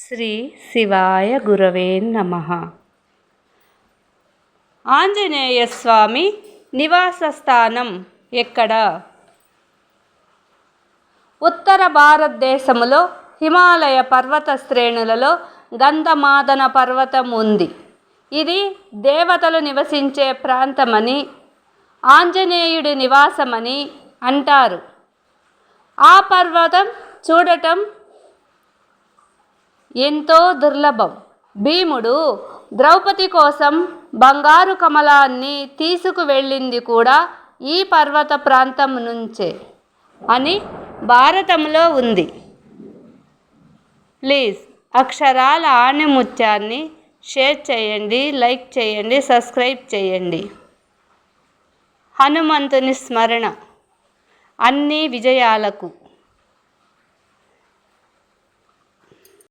శ్రీ శివాయ గురవే నమ. ఆంజనేయ స్వామి నివాస స్థానం ఎక్కడ? ఉత్తర భారతదేశములో హిమాలయ పర్వత శ్రేణులలో గంధమాదన పర్వతం ఉంది. ఇది దేవతలు నివసించే ప్రాంతమని ఆంజనేయుడి నివాసమని అంటారు. ఆ పర్వతం చూడటం ఎంతో దుర్లభం. భీముడు ద్రౌపది కోసం బంగారు కమలాన్ని తీసుకువెళ్ళింది కూడా ఈ పర్వత ప్రాంతం నుంచే అని భారతంలో ఉంది. ప్లీజ్ అక్షరాల ఆణిముత్యాన్ని షేర్ చేయండి లైక్ చేయండి సబ్స్క్రైబ్ చేయండి. హనుమంతుని స్మరణ. అన్ని విజయాలకు